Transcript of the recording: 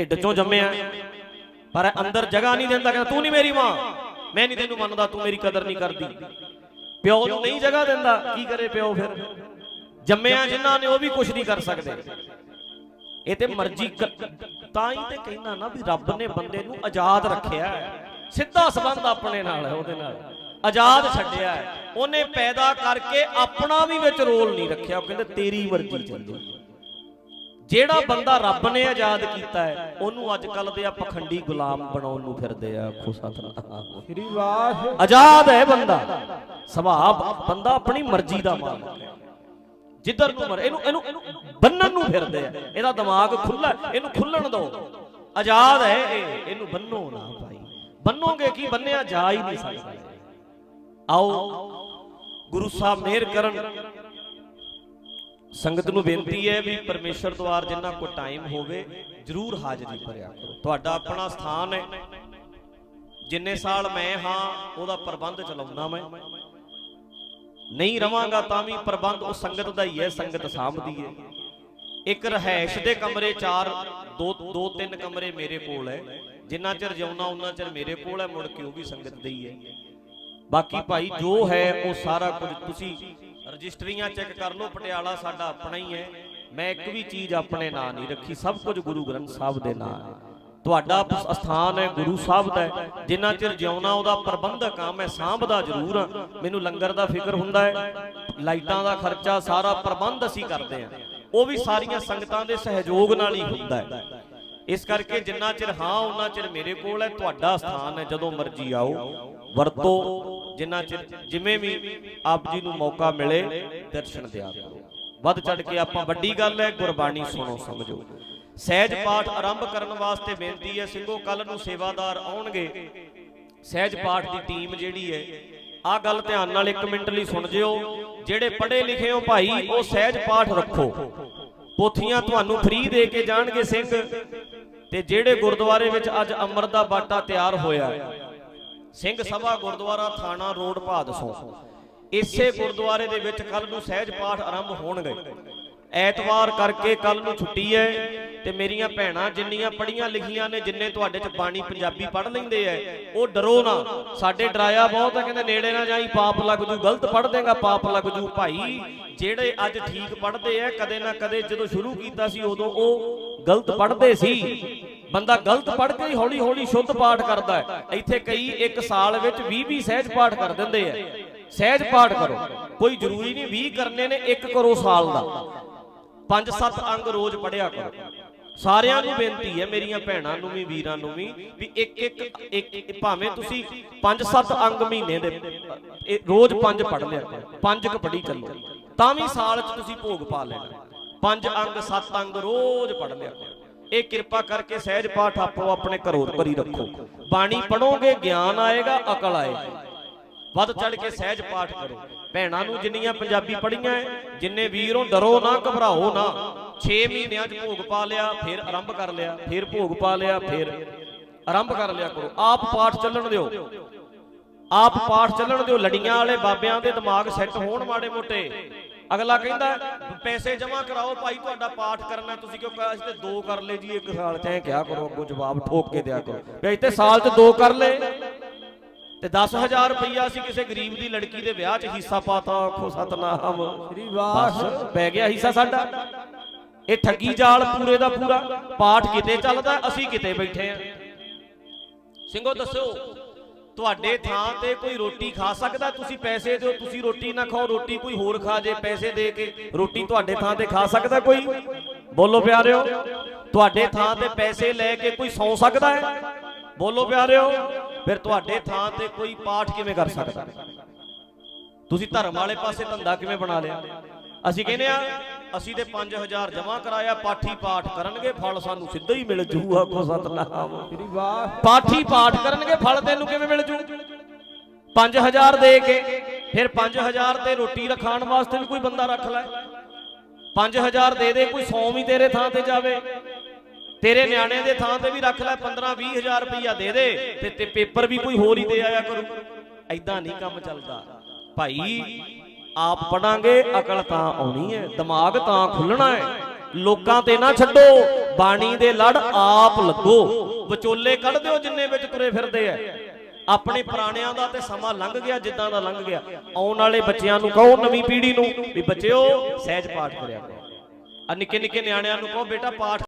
ਢਿੱਡ ਚੋਂ ਜੰਮਿਆ। ਪਰ ਅੰਦਰ ਜਗ੍ਹਾ ਨਹੀਂ ਦਿੰਦਾ, ਕਹਿੰਦਾ, ਤੂੰ ਨਹੀਂ ਮੇਰੀ ਮਾਂ। ਮੈਂ ਨਹੀਂ ਤੈਨੂੰ ਮੰਨਦਾ, ਤੂੰ ਮੇਰੀ ਕਦਰ ਨਹੀਂ ਕਰਦੀ। ਪਿਓ ਨੂੰ ਨਹੀਂ ਜਗ੍ਹਾ ਦਿੰਦਾ, ਕੀ ਕਰੇ ਪਿਓ ਫਿਰ? ਜੰਮਿਆ ਜਿਨ੍ਹਾਂ ਨੇ, ਉਹ ਵੀ ਕੁਝ ਨਹੀਂ ਕਰ ਸਕਦੇ। ਇਹ ਤੇ ਮਰਜ਼ੀ ਤਾਂ ਹੀ ਤੇ ਕਹਿੰਦਾ ਨਾ ਵੀ ਰੱਬ ਨੇ ਬੰਦੇ ਨੂੰ ਆਜ਼ਾਦ ਰੱਖਿਆ ਸਿੱਧਾ ਸੰਬੰਧ ਆਪਣੇ ਨਾਲ ਹੈ, ਉਹਦੇ ਨਾਲ। ਆਜ਼ਾਦ ਛੱਡਿਆ ਉਹਨੇ ਪੈਦਾ ਕਰਕੇ ਆਪਣਾ ਵੀ ਵਿੱਚ ਰੋਲ ਨਹੀਂ ਰੱਖਿਆ। ਉਹ ਕਹਿੰਦੇ, ਤੇਰੀ ਮਰਜ਼ੀ ਚੱਲੇ। ਜਿਹੜਾ ਬੰਦਾ ਰੱਬ ਨੇ ਆਜ਼ਾਦ ਕੀਤਾ ਹੈ ਉਹਨੂੰ ਅੱਜ ਕੱਲ ਦੇ ਆ ਪਖੰਡੀ ਗੁਲਾਮ ਬਣਾਉਣ ਨੂੰ ਫਿਰਦੇ ਆ ਆਖੋ ਸਤਨਾਮ। ਸ੍ਰੀ ਵਾਹ ਆਜ਼ਾਦ ਹੈ ਬੰਦਾ। ਸੁਭਾਅ ਬੰਦਾ ਆਪਣੀ ਮਰਜ਼ੀ ਦਾ ਮਾਲਕ ਹੈ। ਜਿੱਧਰ ਨੂੰ ਮਰ ਇਹਨੂੰ ਇਹਨੂੰ ਇਹਨੂੰ ਬੰਨਣ ਨੂੰ ਫਿਰਦੇ ਆ। ਇਹਦਾ ਦਿਮਾਗ ਖੁੱਲਾ ਇਹਨੂੰ ਖੁੱਲਣ ਦਿਓ। ਆਜ਼ਾਦ ਹੈ ਇਹ। ਇਹਨੂੰ ਬੰਨੋ ਨਾ ਭਾਈ। ਬੰਨੋਗੇ ਕੀ? ਬੰਨਿਆ ਜਾ ਹੀ ਨਹੀਂ ਸਕਦਾ। ਆਓ। ਗੁਰੂ ਸਾਹਿਬ ਮਿਹਰ ਕਰਨ। ਸੰਗਤ ਨੂੰ ਬੇਨਤੀ ਹੈ ਵੀ ਪਰਮੇਸ਼ਰ ਦਵਾਰ ਜਿੰਨਾ ਕੋ ਟਾਈਮ ਹੋਵੇ ਜ਼ਰੂਰ ਹਾਜ਼ਰੀ ਭਰਿਆ ਕਰੋ। ਤੁਹਾਡਾ ਆਪਣਾ ਸਥਾਨ ਹੈ। ਜਿੰਨੇ ਸਾਲ ਮੈਂ ਹਾਂ ਉਹਦਾ ਪ੍ਰਬੰਧ ਚਲਾਉਣਾ ਮੈਂ। ਨਹੀਂ ਰਵਾਂਗਾ ਤਾਂ ਵੀ ਪ੍ਰਬੰਧ ਉਹ ਸੰਗਤ ਦਾ ਹੀ ਹੈ ਸੰਗਤ ਸਾਂਭਦੀ ਹੈ। ਇੱਕ ਰਹਿائش ਦੇ ਕਮਰੇ ਚਾਰ ਦੋ ਦੋ ਤਿੰਨ ਕਮਰੇ ਮੇਰੇ ਕੋਲ ਹੈ। ਜਿੰਨਾ ਚਿਰ ਜਿਉਣਾ ਉਹਨਾਂ ਚਿਰ ਮੇਰੇ ਕੋਲ ਹੈ ਮੁੜ ਕੇ ਉਹ ਵੀ ਸੰਗਤ ਦੇ ਹੀ। ਹੈ ਬਾਕੀ ਭਾਈ ਜੋ ਹੈ ਉਹ ਸਾਰਾ ਕੁਝ ਤੁਸੀਂ ਰਜਿਸਟਰੀਆਂ ਚੈੱਕ ਕਰ ਲਓ, ਪਟਿਆਲਾ ਸਾਡਾ ਆਪਣਾ ਹੀ ਹੈ। ਮੈਂ ਇੱਕ ਵੀ ਚੀਜ਼ ਆਪਣੇ ਨਾਂ ਨਹੀਂ ਰੱਖੀ, ਸਭ ਕੁਝ ਗੁਰੂ ਗ੍ਰੰਥ ਸਾਹਿਬ ਦੇ ਨਾਂ ਹੈ ਤੁਹਾਡਾ ਸਥਾਨ ਹੈ ਗੁਰੂ ਸਾਹਿਬ ਦਾ ਜਿੰਨਾ ਚਿਰ ਜਿਉਣਾ ਉਹਦਾ ਪ੍ਰਬੰਧਕ ਆ ਮੈਂ ਸਾਂਭਦਾ ਜ਼ਰੂਰ ਆ ਮੈਨੂੰ ਲੰਗਰ ਦਾ ਫਿਕਰ ਹੁੰਦਾ ਹੈ, ਲਾਈਟਾਂ ਦਾ ਖਰਚਾ, ਸਾਰਾ ਪ੍ਰਬੰਧ ਅਸੀਂ ਕਰਦੇ ਆ ਉਹ ਵੀ ਸਾਰੀਆਂ ਸੰਗਤਾਂ ਦੇ ਸਹਿਯੋਗ ਨਾਲ ਹੀ ਹੁੰਦਾ ਹੈ। ਇਸ ਕਰਕੇ ਜਿੰਨਾ ਚਿਰ ਹਾਂ, ਉਹਨਾਂ ਚਿਰ ਮੇਰੇ ਕੋਲ ਹੈ, ਤੁਹਾਡਾ ਸਥਾਨ ਹੈ, ਜਦੋਂ ਮਰਜ਼ੀ ਆਓ। ਵਰਤੋ। ਜਿੰਨਾ ਚਿਰ ਜਿਵੇਂ ਵੀ ਆਪ ਜੀ ਨੂੰ ਮੌਕਾ ਮਿਲੇ, ਦਰਸ਼ਨ ਦਿਆ ਕਰੋ। ਵੱਧ ਚੜ ਕੇ ਆਪਾਂ ਵੱਡੀ ਗੱਲ ਹੈ, ਗੁਰਬਾਣੀ ਸੁਣੋ, ਸਮਝੋ। ਸਹਿਜ ਪਾਠ ਆਰੰਭ ਕਰਨ ਵਾਸਤੇ ਬੇਨਤੀ ਹੈ, ਸਿੰਘੋ ਕੱਲ ਨੂੰ ਸੇਵਾਦਾਰ ਆਉਣਗੇ। ਸਹਿਜ ਪਾਠ ਦੀ ਟੀਮ ਜਿਹੜੀ ਹੈ, ਆਹ ਗੱਲ ਧਿਆਨ ਨਾਲ 1 ਮਿੰਟ ਲਈ ਸੁਣ ਜਿਓ। ਜਿਹੜੇ ਪੜ੍ਹੇ ਲਿਖੇ ਹੋ ਭਾਈ, ਉਹ ਸਹਿਜ ਪਾਠ ਰੱਖੋ। ਪੋਥੀਆਂ ਤੁਹਾਨੂੰ ਫ੍ਰੀ ਦੇ ਕੇ ਜਾਣਗੇ, ਸਿੰਘ। ਤੇ ਜਿਹੜੇ ਗੁਰਦੁਆਰੇ ਵਿੱਚ ਅੱਜ ਅੰਮ੍ਰਿਤ ਦਾ ਬਾਟਾ ਤਿਆਰ ਹੋਇਆ ਸਿੰਘ ਸਭਾ ਗੁਰਦੁਆਰਾ ਥਾਣਾ ਰੋਡ ਭਾਦਸੋਂ। ਇਸੇ ਗੁਰਦੁਆਰੇ ਦੇ ਵਿੱਚ ਕੱਲ ਨੂੰ ਸਹਿਜ ਪਾਠ ਆਰੰਭ ਹੋਣਗੇ। ਐਤਵਾਰ ਕਰਕੇ ਕੱਲ ਨੂੰ ਛੁੱਟੀ ਹੈ ਤੇ ਮੇਰੀਆਂ ਭੈਣਾਂ ਜਿੰਨੀਆਂ ਪੜੀਆਂ ਲਿਖੀਆਂ ਨੇ, ਜਿੰਨੇ ਤੁਹਾਡੇ ਚ ਬਾਣੀ ਪੰਜਾਬੀ ਪੜ ਲੈਂਦੇ ਐ ਉਹ ਡਰੋ ਨਾ। ਸਾਡੇ ਡਰਾਇਆ ਬਹੁਤ ਹੈ ਕਹਿੰਦੇ ਨੇੜੇ ਨਾ ਜਾਈ, ਪਾਪ ਲੱਗ ਜੂ। ਗਲਤ ਪੜ ਦੇਗਾ ਪਾਪ ਲੱਗ ਜੂ ਭਾਈ। ਜਿਹੜੇ ਅੱਜ ਠੀਕ ਪੜਦੇ ਐ ਕਦੇ ਨਾ ਕਦੇ ਜਦੋਂ ਸ਼ੁਰੂ ਕੀਤਾ ਸੀ ਉਦੋਂ ਉਹ ਗਲਤ ਪੜਦੇ ਸੀ। ਬੰਦਾ ਗਲਤ ਪੜ੍ਹ ਕੇ ਹੀ ਹੌਲੀ ਹੌਲੀ ਸ਼ੁੱਧ ਪਾਠ ਕਰਦਾ ਹੈ। ਇੱਥੇ ਕਈ ਇੱਕ ਸਾਲ ਵਿੱਚ 20 20 ਸਹਿਜ ਪਾਠ ਕਰ ਦਿੰਦੇ ਐ ਸਹਿਜ ਪਾਠ ਕਰੋ। ਕੋਈ ਜ਼ਰੂਰੀ ਨਹੀਂ 20 ਕਰਨੇ ਨੇ, ਇੱਕ ਕਰੋ ਸਾਲ ਦਾ। ਪੰਜ ਸੱਤ ਅੰਗ ਰੋਜ਼ ਪੜਿਆ ਕਰੋ। ਸਾਰਿਆਂ ਨੂੰ ਬੇਨਤੀ ਹੈ, ਮੇਰੀਆਂ ਭੈਣਾਂ ਨੂੰ ਵੀ, ਵੀਰਾਂ ਨੂੰ ਵੀ ਵੀ ਇੱਕ ਇੱਕ ਇੱਕ ਭਾਵੇਂ ਤੁਸੀਂ ਪੰਜ ਸੱਤ ਅੰਗ ਮਹੀਨੇ ਦੇ ਰੋਜ਼ ਪੰਜ ਪੜ ਲਿਆ ਕਰੋ। ਪੰਜ ਕ ਪੜੀ ਚੱਲੋ। ਤਾਂ ਵੀ ਸਾਲ 'ਚ ਤੁਸੀਂ ਭੋਗ ਪਾ ਲੈਣਾ। ਪੰਜ ਅੰਗ, ਸੱਤ ਅੰਗ ਰੋਜ਼ ਪੜ ਲਿਆ ਕਰੋ। ਇਹ ਕਿਰਪਾ ਕਰਕੇ ਸਹਿਜ ਪਾਠ ਆਪੋ ਆਪਣੇ ਘਰੋਂ ਕਰੀ ਰੱਖੋ। ਬਾਣੀ ਪੜੋਗੇ ਗਿਆਨ ਆਏਗਾ, ਅਕਲ ਆਏਗੀ। ਵੱਧ ਚੜ ਕੇ ਸਹਿਜ ਪਾਠ ਕਰੋ। ਭੈਣਾਂ ਨੂੰ ਜਿੰਨੀਆਂ ਪੰਜਾਬੀ ਪੜੀਆਂ ਐ, ਜਿੰਨੇ ਵੀਰੋਂ ਡਰੋ ਨਾ, ਘਬਰਾਓ ਨਾ। 6 ਮਹੀਨਿਆਂ 'ਚ ਭੋਗ ਪਾ ਲਿਆ, ਫਿਰ ਆਰੰਭ ਕਰ ਲਿਆ, ਫਿਰ ਭੋਗ ਪਾ ਲਿਆ, ਫਿਰ ਆਰੰਭ ਕਰ ਲਿਆ ਕਰੋ। ਆਪ ਪਾਠ ਚੱਲਣ ਦਿਓ। ਆਪ ਪਾਠ ਚੱਲਣ ਦਿਓ। ਲੜੀਆਂ ਵਾਲੇ ਬਾਬਿਆਂ ਦੇ ਦਿਮਾਗ ਸੈੱਟ ਹੋਣ ਮਾੜੇ ਮੋਟੇ। ਅਗਲਾ ਕਹਿੰਦਾ ਪੈਸੇ ਜਮ੍ਹਾਂ ਕਰਾਓ ਭਾਈ ਤੁਹਾਡਾ ਪਾਠ ਕਰਨਾ ਤੁਸੀਂ ਕਿਉਂ ਕਹਾ ਅਸੀਂ ਤੇ ਦੋ ਕਰ ਲਏ ਜੀ ਇੱਕ ਸਾਲ ਚ ਐ ਕਿਹਾ ਕਰੋ ਅੱਗੋਂ ਜਵਾਬ ਠੋਕ ਕੇ ਦਿਆ ਕਰੋ। ਵੀ ਇੱਥੇ ਸਾਲ ਚ ਦੋ ਕਰ ਲਏ। ਤੇ 10000 ਰੁਪਈਆ ਸੀ ਕਿਸੇ ਗਰੀਬ ਦੀ ਲੜਕੀ ਦੇ ਵਿਆਹ 'ਚ ਹਿੱਸਾ ਪਾਤਾ ਆਖੋ ਸਤਨਾਮ। ਸ੍ਰੀ ਵਾਹ ਬਸ ਪੈ ਗਿਆ ਹਿੱਸਾ ਸਾਡਾ। ਇਹ ਠੱਗੀ ਜਾਲ ਪੂਰੇ ਦਾ ਪੂਰਾ। ਪਾਠ ਕਿਤੇ ਚੱਲਦਾ ਅਸੀਂ ਕਿਤੇ ਬੈਠੇ ਆ। ਸਿੰਘੋ ਦੱਸੋ ਤੁਹਾਡੇ ਥਾਂ ਤੇ ਕੋਈ ਰੋਟੀ ਖਾ ਸਕਦਾ? ਤੁਸੀਂ ਪੈਸੇ ਦਿਓ ਤੁਸੀਂ ਰੋਟੀ ਨਾ ਖਾਓ ਰੋਟੀ ਕੋਈ ਹੋਰ ਖਾ ਜੇ ਪੈਸੇ ਦੇ ਕੇ ਰੋਟੀ ਤੁਹਾਡੇ ਥਾਂ ਤੇ ਖਾ ਸਕਦਾ ਕੋਈ? ਬੋਲੋ ਪਿਆਰਿਓ ਤੁਹਾਡੇ ਥਾਂ ਤੇ ਪੈਸੇ ਲੈ ਕੇ ਕੋਈ ਸੌ ਸਕਦਾ ਹੈ? ਬੋਲੋ ਪਿਆਰਿਓ ਫਿਰ ਤੁਹਾਡੇ ਥਾਂ ਤੇ ਕੋਈ ਪਾਠ ਕਿਵੇਂ ਕਰ ਸਕਦਾ? ਤੁਸੀਂ ਧਰਮ ਵਾਲੇ ਪਾਸੇ ਧੰਦਾ ਕਿਵੇਂ ਬਣਾ ਲਿਆ? ਅਸੀਂ ਕਹਿੰਦੇ ਆ ਅਸੀਂ ਤੇ 5000 ਜਮਾ ਕਰਾਇਆ, ਪਾਠੀ ਪਾਠ ਕਰਨਗੇ, ਫਲ ਸਾਨੂੰ ਸਿੱਧਾ ਹੀ ਮਿਲ ਜੂ ਆਖੋ ਸਤਨਾਮ। ਸ੍ਰੀ ਵਾਹ ਪਾਠੀ ਪਾਠ ਕਰਨਗੇ, ਫਲ ਤੈਨੂੰ ਕਿਵੇਂ ਮਿਲ ਜੂ? 5000 ਦੇ ਕੇ, ਫਿਰ 5000 ਤੇ ਰੋਟੀ ਰਖਾਣ ਵਾਸਤੇ ਵੀ ਕੋਈ ਬੰਦਾ ਰੱਖ ਲੈ। 5000 ਦੇ ਦੇ, ਕੋਈ 100 ਵੀ ਤੇਰੇ ਥਾਂ ਤੇ ਜਾਵੇ। ਤੇਰੇ ਨਿਆਣੇ ਦੇ ਥਾਂ ਤੇ ਵੀ ਰੱਖ ਲੈ 15 20000 ਰੁਪਈਆ ਦੇ ਦੇ, ਤੇ ਤੇ ਪੇਪਰ ਵੀ ਕੋਈ ਹੋਰ ਹੀ ਦੇ ਆਇਆ ਕਰੂ। ਐਦਾਂ ਨਹੀਂ ਕੰਮ ਚੱਲਦਾ। ਭਾਈ ਆਪ ਪੜਾਂਗੇ, ਅਕਲ ਤਾਂ ਆਉਣੀ ਹੈ, ਦਿਮਾਗ ਤਾਂ ਖੁੱਲਣਾ ਹੈ। ਲੋਕਾਂ ਤੇ ਨਾ ਛੱਡੋ, ਬਾਣੀ ਦੇ ਲੜ ਆਪ ਲੱਗੋ। ਵਿਚੋਲੇ ਕੱਢ ਦਿਓ ਜਿੰਨੇ ਵਿੱਚ ਤੁਰੇ ਫਿਰਦੇ ਐ ਆਪਣੇ ਪੁਰਾਣਿਆਂ ਦਾ ਤੇ ਸਮਾਂ ਲੰਘ ਗਿਆ, ਜਿੱਦਾਂ ਦਾ ਲੰਘ ਗਿਆ। ਆਉਣ ਵਾਲੇ ਬੱਚਿਆਂ ਨੂੰ ਕਹੋ, ਨਵੀਂ ਪੀੜ੍ਹੀ ਨੂੰ ਵੀ ਬੱਚਿਓ, ਸਹਿਜ ਪਾਠ ਕਰਿਆ ਕਰੋ। ਆ ਨਿੱਕੇ ਨਿੱਕੇ ਨਿਆਣਿਆਂ ਨੂੰ ਕਹੋ, ਬੇਟਾ ਪਾਠ